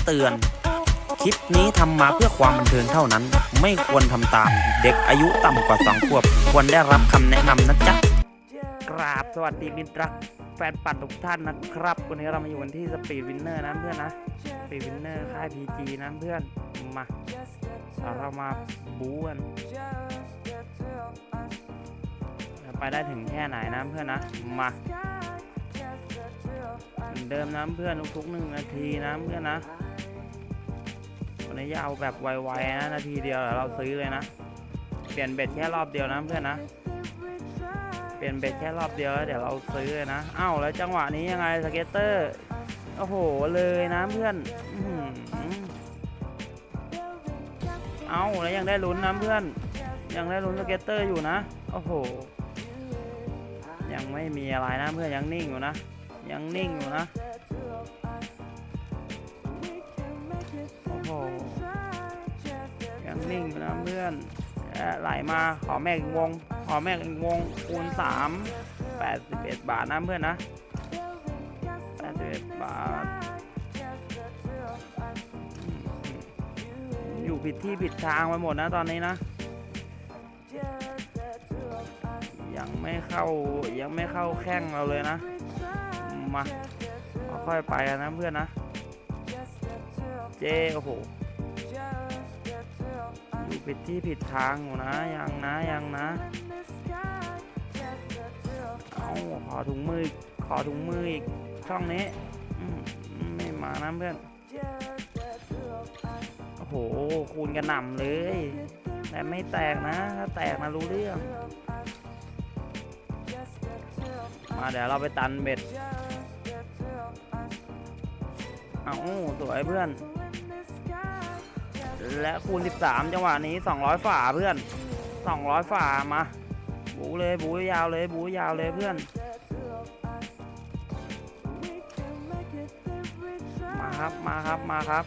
ำเตือน คลิปนี้ทำมาเพื่อความบันเทิงเท่านั้น ไม่ควรทำตาม เด็กอายุต่ำกว่า2ขวบ ควรได้รับคำแนะนำนะจ๊ะกราบสวัสดีมิตรรักแฟนปั่นทุกท่านนะครับ วันนี้เรามาอยู่กันที่สปีดวินเนอร์นะเพื่อนนะสปีดวินเนอร์ค่าย PG นะเพื่อนมาเรามาบู๊กันไปได้ถึงแค่ไหนนะเพื่อนนะมาเหมือนเดิมนะเพื่อนทุกๆหนึ่งนาทีนะเพื่อนนะ วันนี้จะเอาแบบไวๆนะนาทีเดียวเดี๋ยวเราซื้อเลยนะ เปลี่ยนเบ็ดแค่รอบเดียวนะเพื่อนนะ เปลี่ยนเบ็ดแค่รอบเดียวแล้วเดี๋ยวเราซื้อเลยนะอ้าวแล้วจังหวะนี้ยังไงสเก็ตเตอร์โอ้โหเลยนะเพื่อนเอ้าแล้วยังได้ลุ้นนะเพื่อน ยังได้ลุ้นสเก็ตเตอร์อยู่นะโอ้โหยังไม่มีอะไรนะเพื่อนยังนิ่งอยู่นะ ยังนิ่งอยู่นะ หยังนิ่งอยู่นะเพื่อนไหลมาขอแม่อีกวงขอแม่อีกวงคูณสามแปดสิบเอ็ดบาทนะเพื่อนนะแปดสิบเอ็ดบาท อยู่ผิดที่ผิดทางไปหมดนะตอนนี้นะ ยังไม่เข้ายังไม่เข้าแข้งเราเลยนะ มาค่อยๆไปนะเพื่อนนะ เจโอ้โหอยู่ผิดที่ผิดทางอยู่นะยังนะยังนะเอาขอถุงมือขอถุงมืออีกช่องนี้ไม่มานะเพื่อนโอ้โหคูณกระหน่ำเลย แต่ไม่แตกนะ ถ้าแตกนะรู้เรื่อง มาเดี๋ยวเราไปตันเบ็ด เอาสวยเพื่อน และคูณ 13 จังหวะนี้ 200 ฝ่าเพื่อน 200 ฝ่ามา บูเลยบูยาวเลยบูยาวเลยเพื่อน มาครับมาครับมาครับ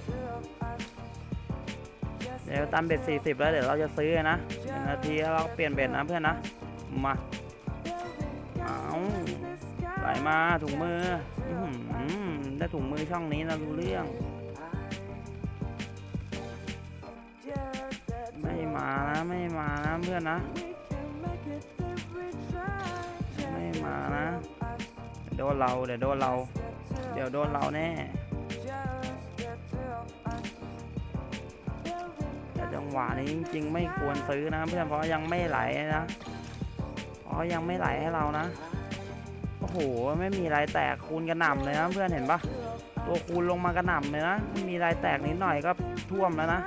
เดี๋ยวตามเบ็ด 40 แล้วเดี๋ยวเราจะซื้อนะหนึ่งนาทีแล้วเราเปลี่ยนเบ็ดนะเพื่อนนะ มาเอาไหลมาถุงมืออื้อหือได้ถุงมือช่องนี้นะรู้เรื่อง ไม่มานะเพื่อนนะ ไม่มานะเดี๋ยวโดนเราเดี๋ยวโดนเรา เดี๋ยวโดนเราแน่แต่จังหวะนี้จริง ๆ ไม่ควรซื้อนะเพื่อนเพราะยังไม่ไหลนะเพราะยังไม่ไหลให้เรานะโอ้โหไม่มีรายแตกคูณกระหน่ำเลยนะเพื่อนเห็นปะตัวคูณลงมากระหน่ำเลยนะม่มีรายแตกนิดหน่อยก็ท่วมแล้วนะ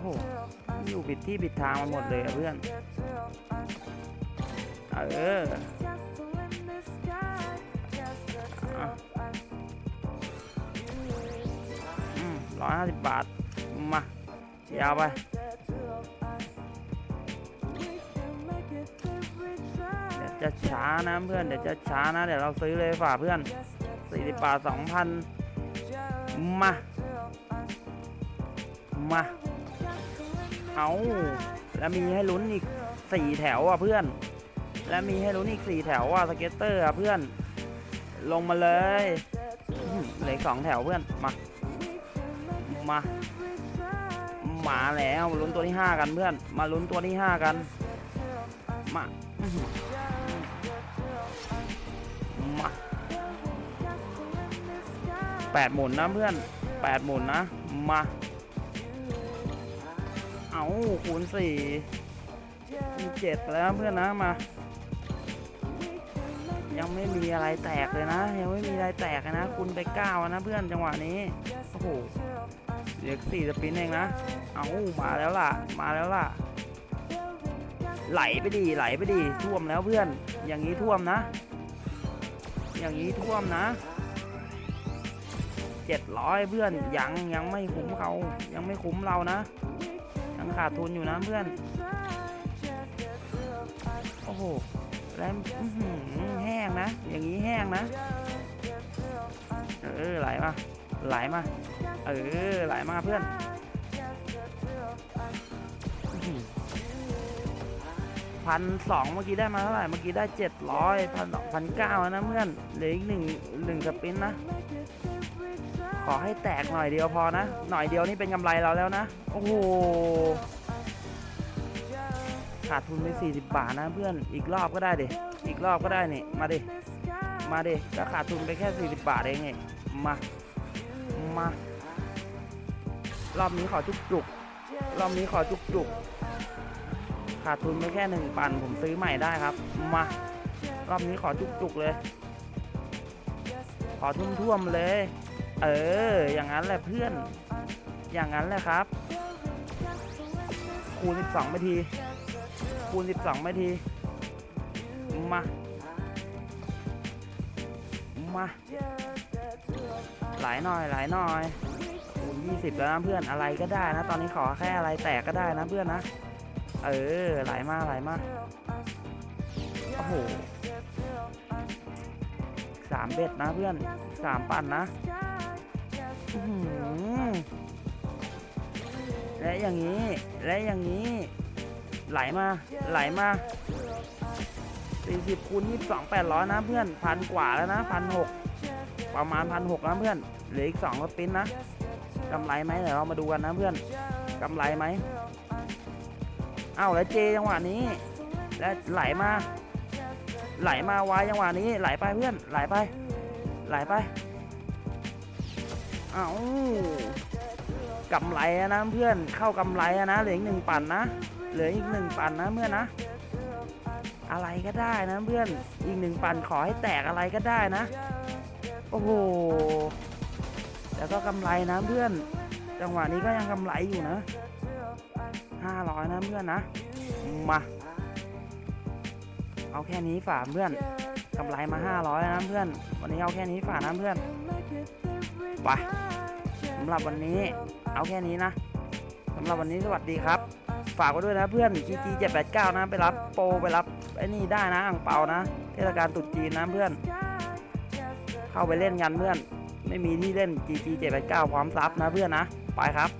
โอ้โหอยู่ผิดที่ผิดทางมาหมดเลยอะเพื่อน เออร้อยห้าสิบบาท มาเชียาวไปเดี๋ยวจะช้านะเพื่อน เดี๋ยวจะช้านะ เดี๋ยวเราซื้อเลยฝ่าเพื่อนสี่สิบบาทสองพันมา มา เอาแล้วมีให้ลุ้นอีกสี่แถวอะเพื่อน แล้วมีให้ลุ้นอีกสี่แถวอะสเก็ตเตอร์อะเพื่อน ลงมาเลยเหลือสองแถวเพื่อนมามามาแล้วมาลุ้นตัวที่ห้ากันเพื่อน มาลุ้นตัวที่ห้ากัน มามาแปดหมุนนะเพื่อนแปดหมุนนะมา คูณสี่มีเจ็ดแล้วเพื่อนนะมา ยังไม่มีอะไรแตกเลยนะ ยังไม่มีอะไรแตกเลยนะ คุณไปเก้านะเพื่อนจังหวะนี้ โอ้โหเหลือสี่สปินเองนะ เอามาแล้วล่ะ มาแล้วล่ะ ไหลไปดีไหลไปดีท่วมแล้วเพื่อน อย่างนี้ท่วมนะ อย่างนี้ท่วมนะเจ็ดร้อยเพื่อนยังยังไม่คุ้มเขายังไม่คุ้มเรานะ ขาดทุนอยู่นะเพื่อน โอ้โห แล้วแห้งนะ อย่างนี้แห้งนะ เออไหลมาไหลมา เออไหลมาเพื่อนพันสองเมื่อกี้ได้มาเท่าไหร่ เมื่อกี้ได้เจ็ดร้อยพันสองพันเก้านะเพื่อนเหลืออีกหนึ่งหนึ่งสปินนะ อให้แตกหน่อยเดียวพอนะ หน่อยเดียวนี่เป็นกำไรเราแล้วนะ โอ้โห ขาดทุนไป 40 บาทนะเพื่อน อีกรอบก็ได้ดิ อีกรอบก็ได้นี่ มาดิ มาดิ ก็ขาดทุนไปแค่ 40 บาทเองไงมา มา รอบนี้ขอจุกจุก รอบนี้ขอจุกจุก ขาดทุนไปแค่หนึ่งปันผมซื้อใหม่ได้ครับ มา รอบนี้ขอจุกจุกเลย ขอทุ่มท่วมเลย เออ อย่างนั้นแหละเพื่อน อย่างนั้นแหละครับ คูณ 12ไปที คูณ 12ไปที มา มา หลายหน่อย หลายหน่อย คูณ 20 แล้วนะเพื่อน อะไรก็ได้นะ ตอนนี้ขอแค่อะไรแตกก็ได้นะเพื่อนนะ เออ หลายมาไหลายมาโอ้โหสามเบ็ดนะเพื่อนสามปั่นนะ อื้อหือและอย่างนี้ และอย่างนี้ ไหลมา ไหลมา 40คูณ22 800 นะเพื่อนพันกว่าแล้วนะพันหกประมาณพันหกนะเพื่อน เหลืออีก2สปินนะกำไรไหมเดี๋ยวเรามาดูกันนะเพื่อนกำไรไหมเอ้าแล้วเจจังหวะนี้ และไหลมา ไหลมาวายจังหวะนี้ ไหลไปเพื่อน ไหลไป ไหลไป อ้ากำไรนะเพื่อนเข้ากำไรนะเหลืออีกหนึ่งปั่นนะเหลืออีกหนึ่งปั่นนะเพื่อนนะ อะไรก็ได้นะเพื่อนอีกหนึ่งปั่นขอให้แตกอะไรก็ได้นะ โอ้โหแล้วก็กำไรนะเพื่อน จังหวะนี้ก็ยังกำไรอยู่นะห้าร้อยนะเพื่อนนะมาเอาแค่นี้ฝากเพื่อนกำไรมาห้าร้อยนะเพื่อน วันนี้เอาแค่นี้ฝากนะเพื่อนไปำหรับวันนี้เอาแค่นี้นะสำหรับวันนี้สวัสดีครับ ฝากไว้ด้วยนะเพื่อน GG 789นะไปรับโปรไปรับไอ้นี่ได้นะอ่างเปานะ เทศกาลตรุษจีนนะเพื่อน เข้าไปเล่นกันเพื่อน ไม่มีที่เล่น GG 789พร้อมซับนะเพื่อนนะ ไปครับ